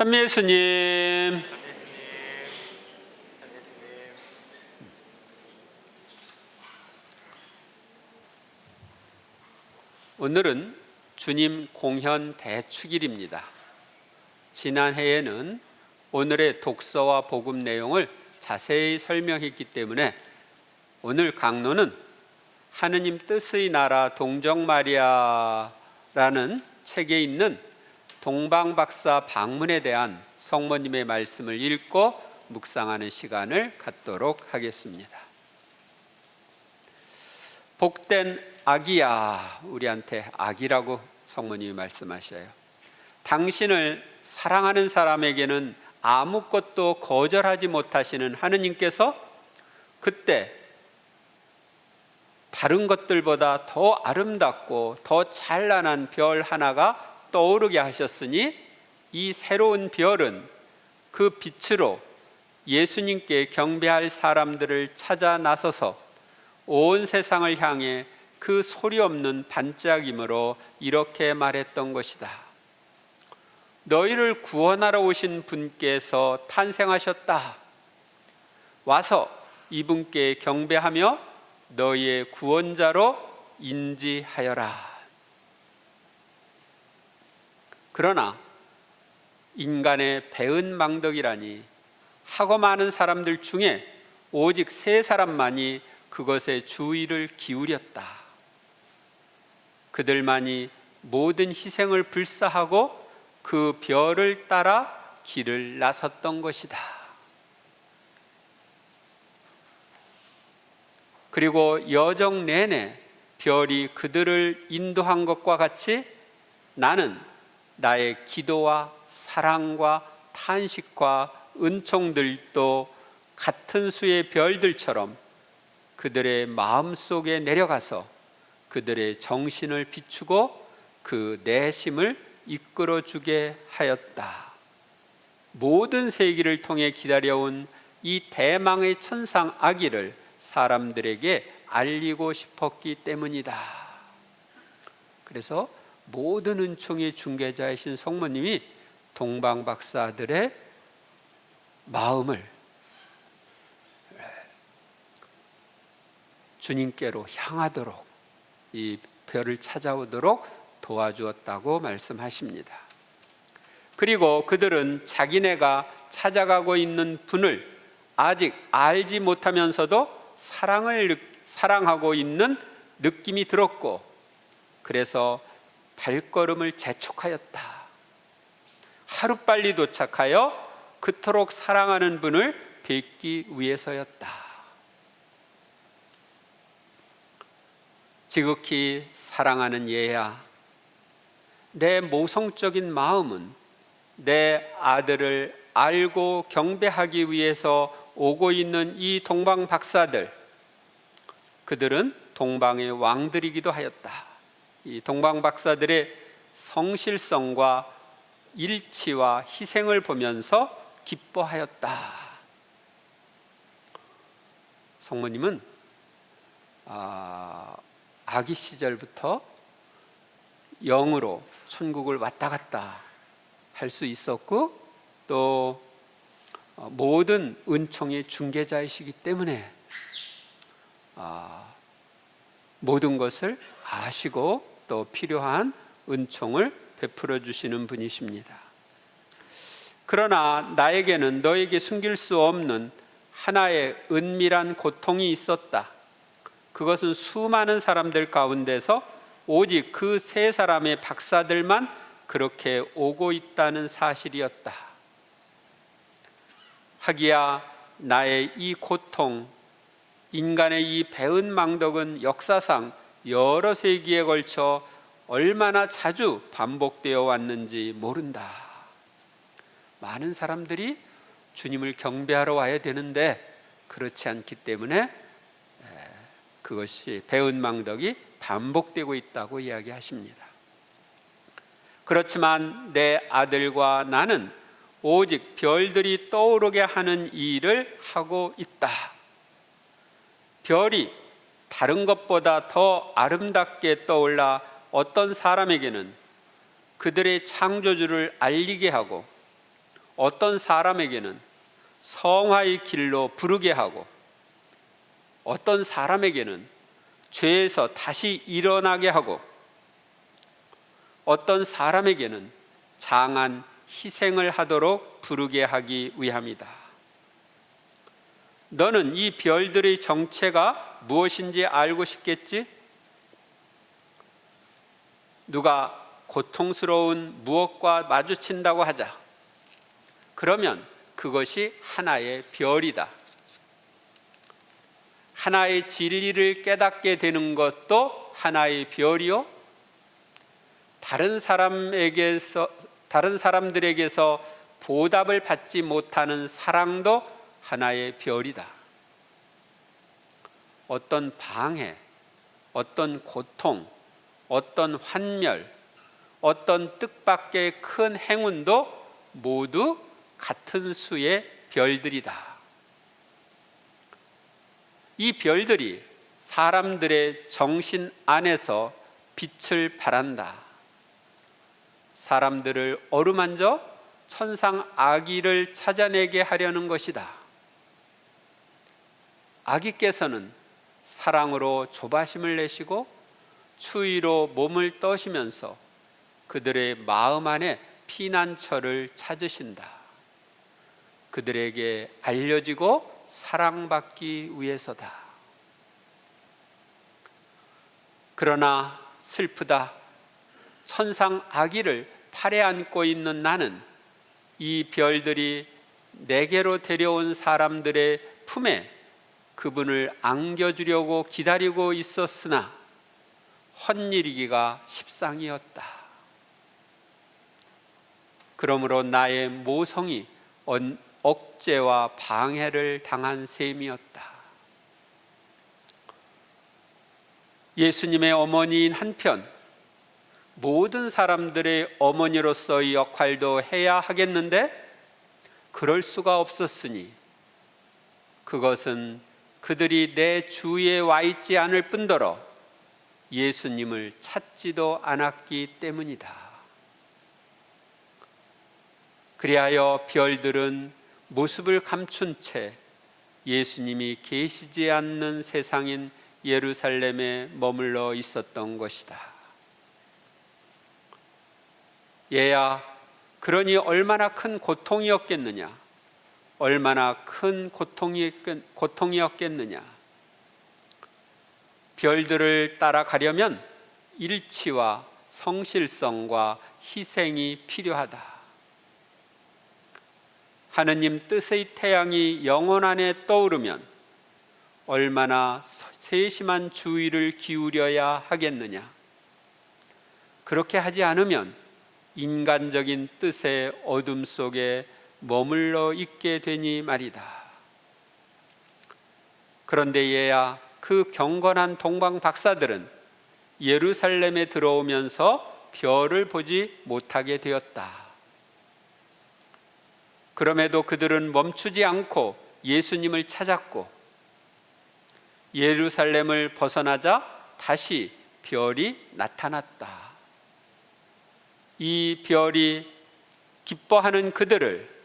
찬미 예수님. 오늘은 주님 공현 대축일입니다. 지난해에는 오늘의 독서와 복음 내용을 자세히 설명했기 때문에 오늘 강론은 하느님 뜻의 나라 동정 마리아라는 책에 있는 동방박사 방문에 대한 성모님의 말씀을 읽고 묵상하는 시간을 갖도록 하겠습니다. 복된 아기야 우리한테 아기라고 성모님이 말씀하셔요. 당신을 사랑하는 사람에게는 아무것도 거절하지 못하시는 하느님께서 그때 다른 것들보다 더 아름답고 더 찬란한 별 하나가 떠오르게 하셨으니 이 새로운 별은 그 빛으로 예수님께 경배할 사람들을 찾아 나서서 온 세상을 향해 그 소리 없는 반짝임으로 이렇게 말했던 것이다. 너희를 구원하러 오신 분께서 탄생하셨다. 와서 이분께 경배하며 너희의 구원자로 인지하여라. 그러나 인간의 배은 망덕이라니 하고 많은 사람들 중에 오직 세 사람만이 그것에 주의를 기울였다. 그들만이 모든 희생을 불사하고 그 별을 따라 길을 나섰던 것이다. 그리고 여정 내내 별이 그들을 인도한 것과 같이 나는 나의 기도와 사랑과 탄식과 은총들도 같은 수의 별들처럼 그들의 마음 속에 내려가서 그들의 정신을 비추고 그 내심을 이끌어 주게 하였다. 모든 세기를 통해 기다려온 이 대망의 천상 아기를 사람들에게 알리고 싶었기 때문이다. 그래서 모든 은총의 중개자이신 성모님이 동방 박사들의 마음을 주님께로 향하도록 이 별을 찾아오도록 도와주었다고 말씀하십니다. 그리고 그들은 자기네가 찾아가고 있는 분을 아직 알지 못하면서도 사랑을 느, 사랑하고 있는 느낌이 들었고 그래서 발걸음을 재촉하였다. 하루빨리 도착하여 그토록 사랑하는 분을 뵙기 위해서였다. 지극히 사랑하는 얘야, 내 모성적인 마음은 내 아들을 알고 경배하기 위해서 오고 있는 이 동방 박사들, 그들은 동방의 왕들이기도 하였다. 이 동방 박사들의 성실성과 일치와 희생을 보면서 기뻐하였다. 성모님은 아, 아기 시절부터 영으로 천국을 왔다 갔다 할 수 있었고 또 어, 모든 은총의 중개자이시기 때문에 아, 모든 것을 아시고 또 필요한 은총을 베풀어 주시는 분이십니다. 그러나 나에게는 너에게 숨길 수 없는 하나의 은밀한 고통이 있었다. 그것은 수많은 사람들 가운데서 오직 그 세 사람의 박사들만 그렇게 오고 있다는 사실이었다. 하기야 나의 이 고통, 인간의 이 배은 망덕은 역사상 여러 세기에 걸쳐 얼마나 자주 반복되어 왔는지 모른다. 많은 사람들이 주님을 경배하러 와야 되는데 그렇지 않기 때문에 그것이 배은 망덕이 반복되고 있다고 이야기하십니다. 그렇지만 내 아들과 나는 오직 별들이 떠오르게 하는 이 일을 하고 있다. 별이 다른 것보다 더 아름답게 떠올라 어떤 사람에게는 그들의 창조주를 알리게 하고 어떤 사람에게는 성화의 길로 부르게 하고 어떤 사람에게는 죄에서 다시 일어나게 하고 어떤 사람에게는 장한 희생을 하도록 부르게 하기 위함이다. 너는 이 별들의 정체가 무엇인지 알고 싶겠지? 누가 고통스러운 무엇과 마주친다고 하자. 그러면 그것이 하나의 별이다. 하나의 진리를 깨닫게 되는 것도 하나의 별이요. 다른 사람에게서 다른 사람들에게서 보답을 받지 못하는 사랑도 하나의 별이다. 어떤 방해, 어떤 고통, 어떤 환멸, 어떤 뜻밖의 큰 행운도 모두 같은 수의 별들이다. 이 별들이 사람들의 정신 안에서 빛을 발한다. 사람들을 어루만져 천상 아기를 찾아내게 하려는 것이다. 아기께서는 사랑으로 조바심을 내시고 추위로 몸을 떠시면서 그들의 마음 안에 피난처를 찾으신다. 그들에게 알려지고 사랑받기 위해서다. 그러나 슬프다. 천상 아기를 팔에 안고 있는 나는 이 별들이 내게로 데려온 사람들의 품에 그분을 안겨주려고 기다리고 있었으나 헛일이기가 십상이었다. 그러므로 나의 모성이 언- 억제와 방해를 당한 셈이었다. 예수님의 어머니인 한편 모든 사람들의 어머니로서의 역할도 해야 하겠는데 그럴 수가 없었으니 그것은 그들이 내 주위에 와 있지 않을 뿐더러 예수님을 찾지도 않았기 때문이다. 그리하여 별들은 모습을 감춘 채 예수님이 계시지 않는 세상인 예루살렘에 머물러 있었던 것이다. 얘야, 그러니 얼마나 큰 고통이었겠느냐? 얼마나 큰 고통이, 고통이었겠느냐? 별들을 따라가려면 일치와 성실성과 희생이 필요하다. 하느님 뜻의 태양이 영혼 안에 떠오르면 얼마나 세심한 주의를 기울여야 하겠느냐. 그렇게 하지 않으면 인간적인 뜻의 어둠 속에 머물러 있게 되니 말이다. 그런데 얘야 그 경건한 동방 박사들은 예루살렘에 들어오면서 별을 보지 못하게 되었다. 그럼에도 그들은 멈추지 않고 예수님을 찾았고 예루살렘을 벗어나자 다시 별이 나타났다. 이 별이 기뻐하는 그들을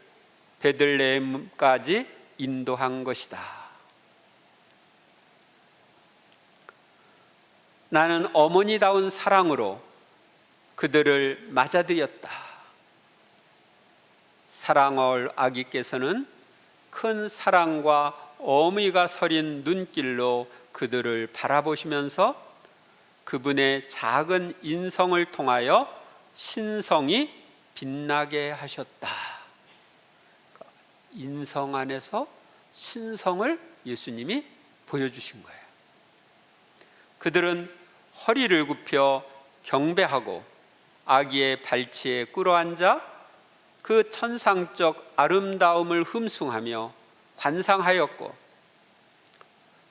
베들레헴까지 인도한 것이다. 나는 어머니다운 사랑으로 그들을 맞아들였다. 사랑을 아기께서는 큰 사랑과 어미가 서린 눈길로 그들을 바라보시면서 그분의 작은 인성을 통하여 신성이 빛나게 하셨다. 인성 안에서 신성을 예수님이 보여주신 거예요. 그들은 허리를 굽혀 경배하고 아기의 발치에 꿇어앉아 그 천상적 아름다움을 흠숭하며 관상하였고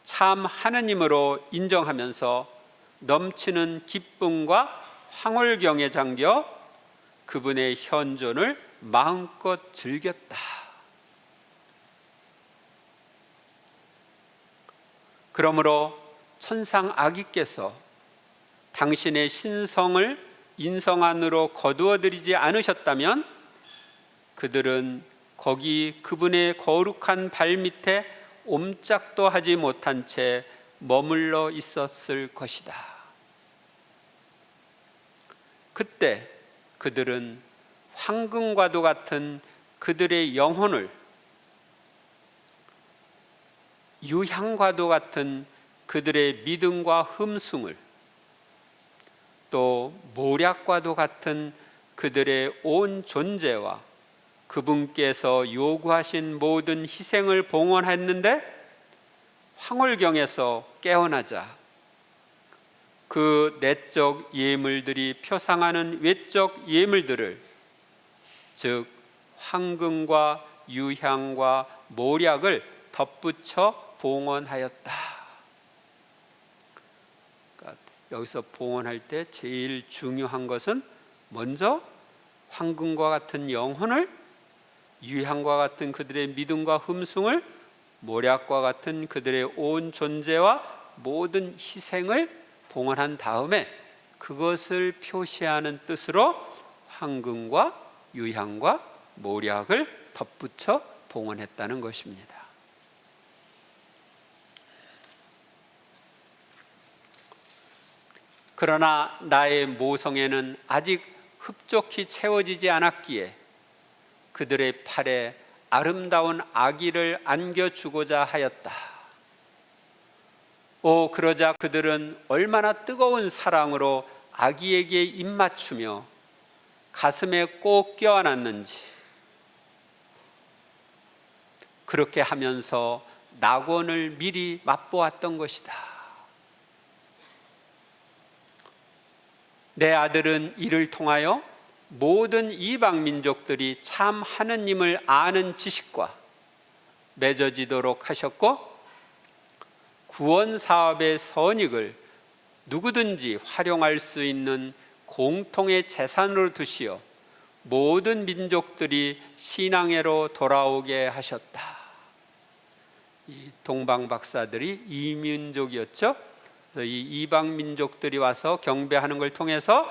참 하느님으로 인정하면서 넘치는 기쁨과 황홀경에 잠겨 그분의 현존을 마음껏 즐겼다. 그러므로 천상 아기께서 당신의 신성을 인성 안으로 거두어 들이지 않으셨다면 그들은 거기 그분의 거룩한 발 밑에 옴짝도 하지 못한 채 머물러 있었을 것이다. 그때 그들은 황금과도 같은 그들의 영혼을 유향과도 같은 그들의 믿음과 흠숭을 또 모략과도 같은 그들의 온 존재와 그분께서 요구하신 모든 희생을 봉헌했는데 황홀경에서 깨어나자 그 내적 예물들이 표상하는 외적 예물들을 즉 황금과 유향과 모략을 덧붙여 봉헌하였다. 그러니까 여기서 봉헌할 때 제일 중요한 것은 먼저 황금과 같은 영혼을 유향과 같은 그들의 믿음과 흠숭을 모략과 같은 그들의 온 존재와 모든 희생을 봉헌한 다음에 그것을 표시하는 뜻으로 황금과 유향과 모략을 덧붙여 봉헌했다는 것입니다. 그러나 나의 모성에는 아직 흡족히 채워지지 않았기에 그들의 팔에 아름다운 아기를 안겨주고자 하였다. 오, 그러자 그들은 얼마나 뜨거운 사랑으로 아기에게 입맞추며 가슴에 꼭 껴안았는지. 그렇게 하면서 낙원을 미리 맛보았던 것이다. 내 아들은 이를 통하여 모든 이방 민족들이 참 하느님을 아는 지식과 맺어지도록 하셨고 구원 사업의 선익을 누구든지 활용할 수 있는 공통의 재산으로 두시어 모든 민족들이 신앙회로 돌아오게 하셨다. 이 동방 박사들이 이민족이었죠. 이 이방 민족들이 와서 경배하는 걸 통해서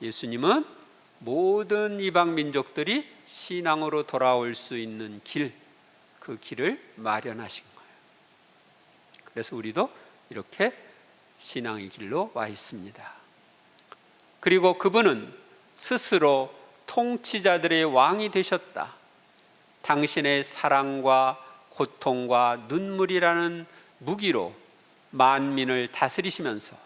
예수님은 모든 이방 민족들이 신앙으로 돌아올 수 있는 길, 그 길을 마련하신 거예요. 그래서 우리도 이렇게 신앙의 길로 와 있습니다. 그리고 그분은 스스로 통치자들의 왕이 되셨다. 당신의 사랑과 고통과 눈물이라는 무기로 만민을 다스리시면서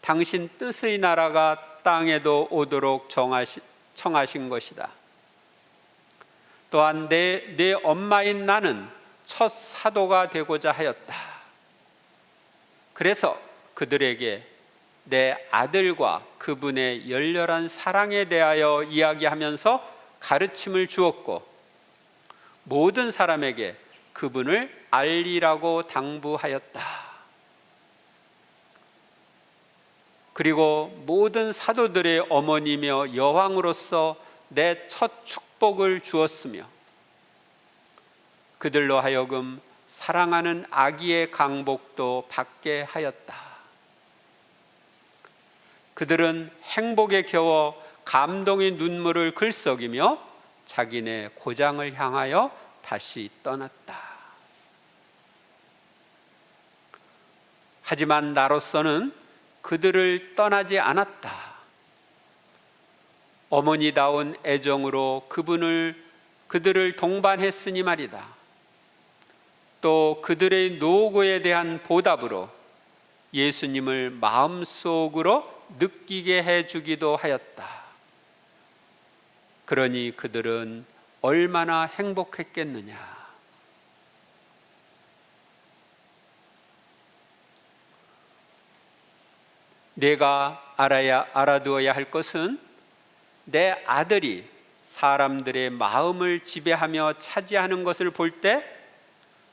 당신 뜻의 나라가 땅에도 오도록 정하시, 청하신 것이다. 또한 내, 내 엄마인 나는 첫 사도가 되고자 하였다. 그래서 그들에게 내 아들과 그분의 열렬한 사랑에 대하여 이야기하면서 가르침을 주었고 모든 사람에게 그분을 알리라고 당부하였다. 그리고 모든 사도들의 어머니며 여왕으로서 내 첫 축복을 주었으며 그들로 하여금 사랑하는 아기의 강복도 받게 하였다. 그들은 행복에 겨워 감동의 눈물을 글썩이며 자기네 고장을 향하여 다시 떠났다. 하지만 나로서는 그들을 떠나지 않았다. 어머니다운 애정으로 그분을 그들을 동반했으니 말이다. 또 그들의 노고에 대한 보답으로 예수님을 마음속으로 느끼게 해 주기도 하였다. 그러니 그들은 얼마나 행복했겠느냐. 내가 알아야 알아두어야 할 것은 내 아들이 사람들의 마음을 지배하며 차지하는 것을 볼 때,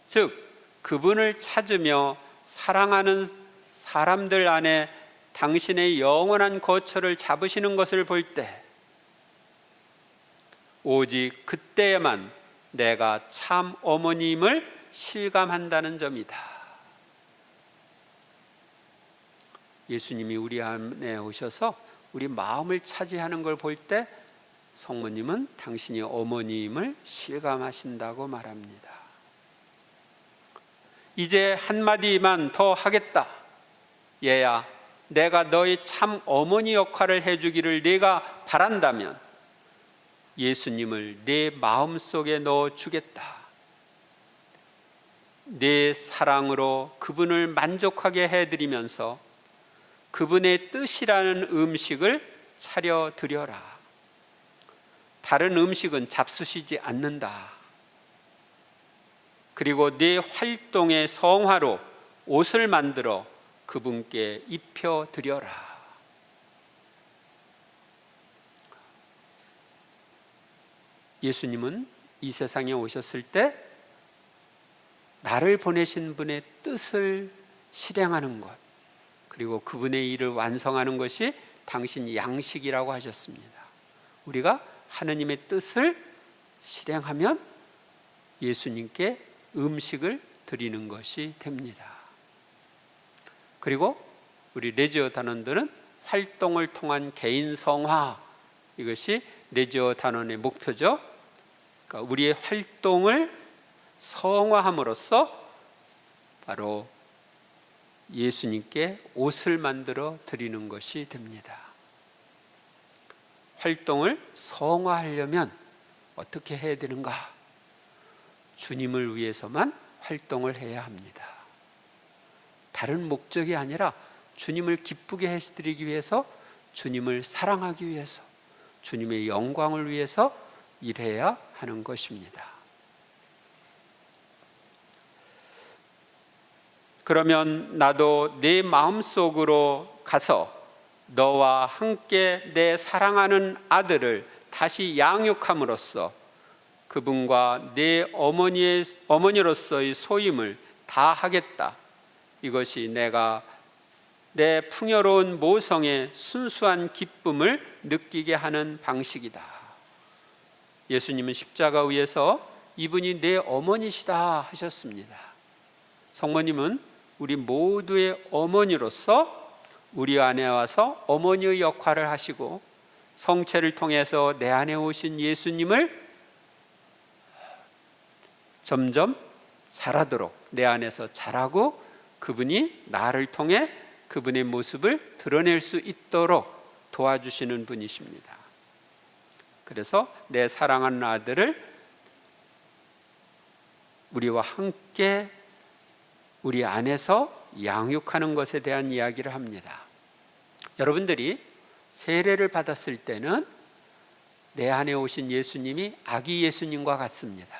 즉 그분을 찾으며 사랑하는 사람들 안에 당신의 영원한 거처를 잡으시는 것을 볼 때, 오직 그때에만 내가 참 어머님을 실감한다는 점이다. 예수님이 우리 안에 오셔서 우리 마음을 차지하는 걸 볼 때 성모님은 당신이 어머니임을 실감하신다고 말합니다. 이제 한마디만 더 하겠다. 얘야, 내가 너의 참 어머니 역할을 해주기를 내가 바란다면 예수님을 내 마음 속에 넣어 주겠다. 내 사랑으로 그분을 만족하게 해드리면서 그분의 뜻이라는 음식을 차려 드려라. 다른 음식은 잡수시지 않는다. 그리고 내 활동의 성화로 옷을 만들어 그분께 입혀 드려라. 예수님은 이 세상에 오셨을 때 나를 보내신 분의 뜻을 실행하는 것, 그리고 그분의 일을 완성하는 것이 당신 양식이라고 하셨습니다. 우리가 하느님의 뜻을 실행하면 예수님께 음식을 드리는 것이 됩니다. 그리고 우리 레지어 단원들은 활동을 통한 개인 성화 이것이 레지어 단원의 목표죠. 그러니까 우리의 활동을 성화함으로써 바로 예수님께 옷을 만들어 드리는 것이 됩니다. 활동을 성화하려면 어떻게 해야 되는가? 주님을 위해서만 활동을 해야 합니다. 다른 목적이 아니라 주님을 기쁘게 해드리기 위해서 주님을 사랑하기 위해서 주님의 영광을 위해서 일해야 하는 것입니다. 그러면 나도 내 마음속으로 가서 너와 함께 내 사랑하는 아들을 다시 양육함으로써 그분과 내 어머니의 어머니로서의 소임을 다 하겠다. 이것이 내가 내 풍요로운 모성의 순수한 기쁨을 느끼게 하는 방식이다. 예수님은 십자가 위에서 이분이 내 어머니시다 하셨습니다. 성모님은 우리 모두의 어머니로서 우리 안에 와서 어머니의 역할을 하시고 성체를 통해서 내 안에 오신 예수님을 점점 자라도록 내 안에서 자라고 그분이 나를 통해 그분의 모습을 드러낼 수 있도록 도와주시는 분이십니다. 그래서 내 사랑하는 아들을 우리와 함께 우리 안에서 양육하는 것에 대한 이야기를 합니다. 여러분들이 세례를 받았을 때는 내 안에 오신 예수님이 아기 예수님과 같습니다.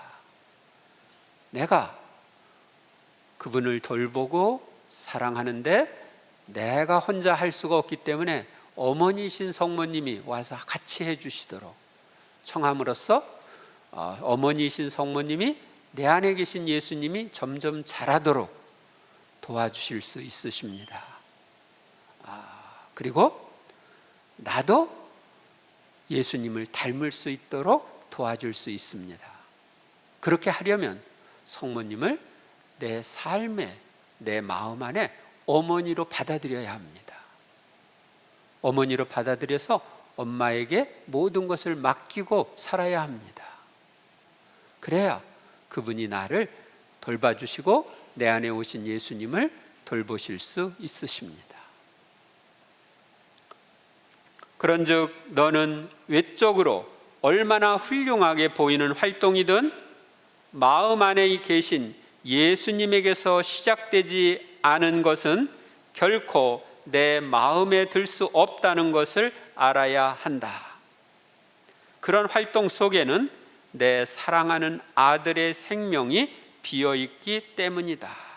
내가 그분을 돌보고 사랑하는데 내가 혼자 할 수가 없기 때문에 어머니신 성모님이 와서 같이 해주시도록 청함으로써 어, 어머니신 성모님이 내 안에 계신 예수님이 점점 자라도록 도와주실 수 있으십니다. 아, 그리고 나도 예수님을 닮을 수 있도록 도와줄 수 있습니다. 그렇게 하려면 성모님을 내 삶에, 내 마음 안에 어머니로 받아들여야 합니다. 어머니로 받아들여서 엄마에게 모든 것을 맡기고 살아야 합니다. 그래야 그분이 나를 돌봐주시고 내 안에 오신 예수님을 돌보실 수 있으십니다. 그런즉 너는 외적으로 얼마나 훌륭하게 보이는 활동이든 마음 안에 계신 예수님에게서 시작되지 않은 것은 결코 내 마음에 들 수 없다는 것을 알아야 한다. 그런 활동 속에는 내 사랑하는 아들의 생명이 비어 있기 때문이다.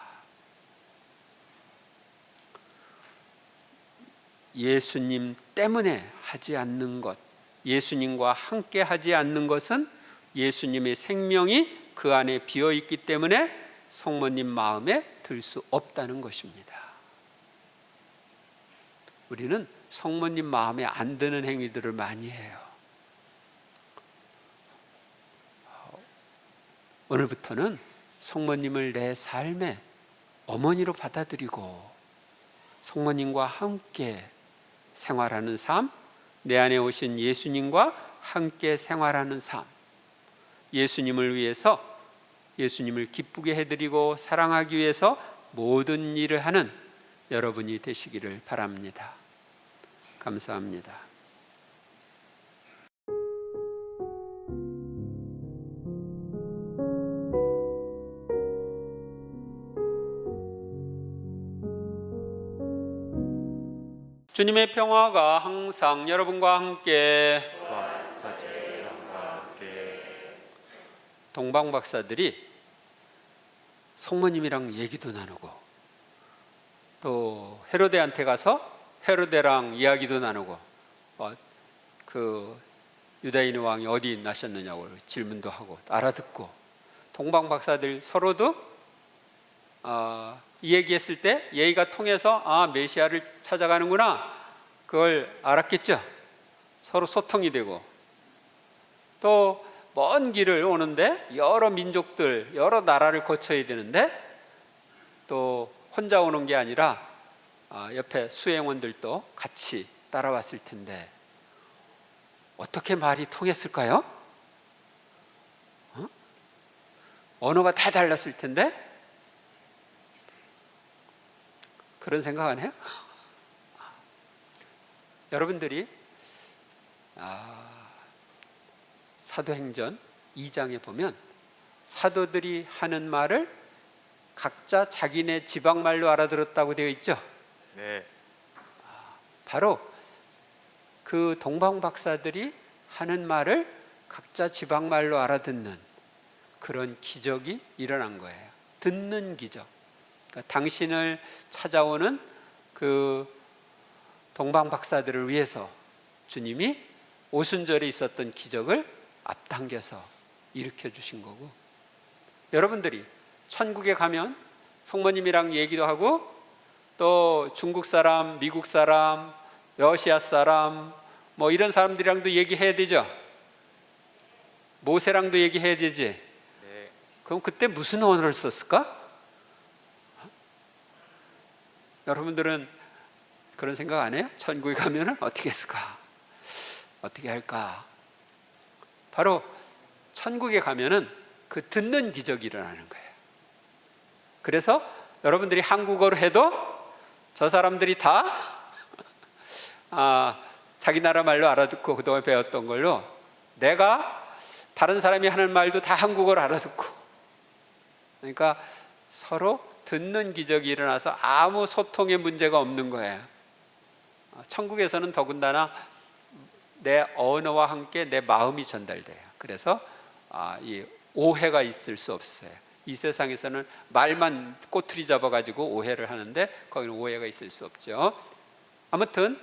예수님 때문에 하지 않는 것, 예수님과 함께 하지 않는 것은 예수님의 생명이 그 안에 비어 있기 때문에 성모님 마음에 들 수 없다는 것입니다. 우리는 성모님 마음에 안 드는 행위들을 많이 해요. 오늘부터는 성모님을 내 삶의 어머니로 받아들이고 성모님과 함께 생활하는 삶, 내 안에 오신 예수님과 함께 생활하는 삶, 예수님을 위해서 예수님을 기쁘게 해드리고 사랑하기 위해서 모든 일을 하는 여러분이 되시기를 바랍니다. 감사합니다. 주님의 평화가 항상 여러분과 함께. 동방 박사들이 성모님이랑 얘기도 나누고 또 헤로데한테 가서 헤로데랑 이야기도 나누고 어, 그 유다인의 왕이 어디 나셨느냐고 질문도 하고 알아듣고 동방 박사들 서로도 어, 이 얘기했을 때 예의가 통해서 아 메시아를 찾아가는구나 그걸 알았겠죠. 서로 소통이 되고 또 먼 길을 오는데 여러 민족들 여러 나라를 거쳐야 되는데 또 혼자 오는 게 아니라 아, 옆에 수행원들도 같이 따라왔을 텐데 어떻게 말이 통했을까요? 어? 언어가 다 달랐을 텐데 그런 생각 안 해요? 여러분들이 아, 사도행전 2장에 보면 사도들이 하는 말을 각자 자기네 지방 말로 알아들었다고 되어 있죠. 네. 바로 그 동방 박사들이 하는 말을 각자 지방 말로 알아듣는 그런 기적이 일어난 거예요. 듣는 기적. 그러니까 당신을 찾아오는 그 동방 박사들을 위해서 주님이 오순절에 있었던 기적을 앞당겨서 일으켜 주신 거고 여러분들이 천국에 가면 성모님이랑 얘기도 하고 또 중국 사람, 미국 사람, 러시아 사람 뭐 이런 사람들이랑도 얘기해야 되죠. 모세랑도 얘기해야 되지. 네. 그럼 그때 무슨 언어를 썼을까? 여러분들은 그런 생각 안 해요? 천국에 가면은 어떻게 했을까? 어떻게 할까? 바로 천국에 가면은 그 듣는 기적이 일어나는 거예요. 그래서 여러분들이 한국어로 해도 저 사람들이 다 아, 자기 나라 말로 알아듣고 그동안 배웠던 걸로 내가 다른 사람이 하는 말도 다 한국어로 알아듣고 그러니까 서로 듣는 기적이 일어나서 아무 소통의 문제가 없는 거예요. 어, 천국에서는 더군다나 내 언어와 함께 내 마음이 전달돼요. 그래서 아, 이 오해가 있을 수 없어요. 이 세상에서는 말만 꼬투리 잡아가지고 오해를 하는데 거기는 오해가 있을 수 없죠. 아무튼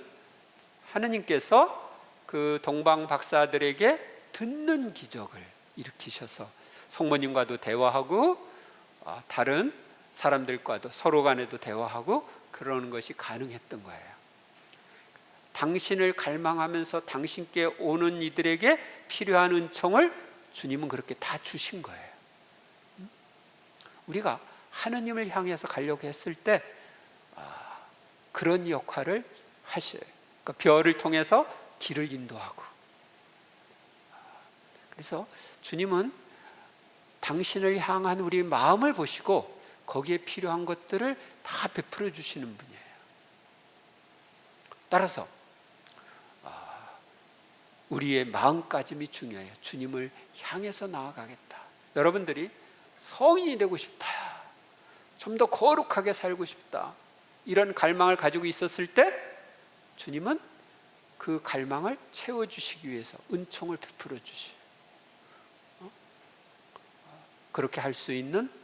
하느님께서 그 동방 박사들에게 듣는 기적을 일으키셔서 성모님과도 대화하고 아, 다른 사람들과도 서로 간에도 대화하고 그러는 것이 가능했던 거예요. 당신을 갈망하면서 당신께 오는 이들에게 필요한 은총을 주님은 그렇게 다 주신 거예요. 우리가 하느님을 향해서 가려고 했을 때 아, 그런 역할을 하셔요. 그러니까 별을 통해서 길을 인도하고. 그래서 주님은 당신을 향한 우리 마음을 보시고 거기에 필요한 것들을 다 베풀어 주시는 분이에요. 따라서 아, 우리의 마음가짐이 중요해요. 주님을 향해서 나아가겠다. 여러분들이 성인이 되고 싶다. 좀 더 거룩하게 살고 싶다. 이런 갈망을 가지고 있었을 때 주님은 그 갈망을 채워주시기 위해서 은총을 베풀어 주시요. 어? 그렇게 할 수 있는 아,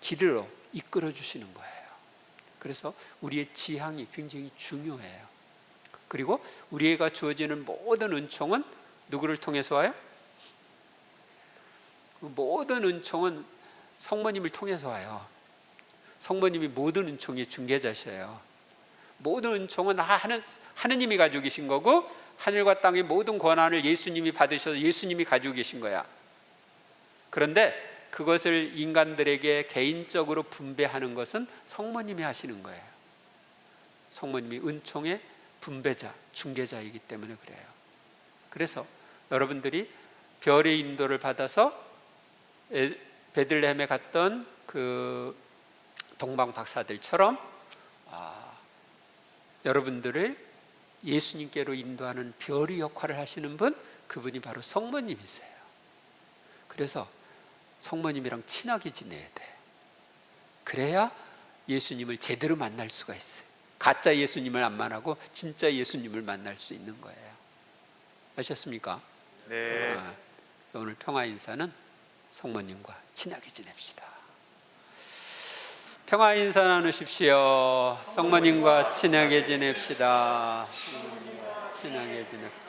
길로 이끌어 주시는 거예요. 그래서 우리의 지향이 굉장히 중요해요. 그리고 우리가 주어지는 모든 은총은 누구를 통해서 와요? 그 모든 은총은 성모님을 통해서 와요. 성모님이 모든 은총의 중개자셔요. 모든 은총은 다 하는, 하느님이 가지고 계신 거고 하늘과 땅의 모든 권한을 예수님이 받으셔서 예수님이 가지고 계신 거야. 그런데 그것을 인간들에게 개인적으로 분배하는 것은 성모님이 하시는 거예요. 성모님이 은총의 분배자, 중개자이기 때문에 그래요. 그래서 여러분들이 별의 인도를 받아서 에- 베들레헴에 갔던 그 동방 박사들처럼 아, 여러분들을 예수님께로 인도하는 별의 역할을 하시는 분 그분이 바로 성모님이세요. 그래서 성모님이랑 친하게 지내야 돼. 그래야 예수님을 제대로 만날 수가 있어요. 가짜 예수님을 안 만나고 진짜 예수님을 만날 수 있는 거예요. 아셨습니까? 네. 아, 오늘 평화 인사는 성모님과 친하게 지냅시다. 평화 인사 나누십시오. 성모님과 친하게 지냅시다. 친하게 지냅.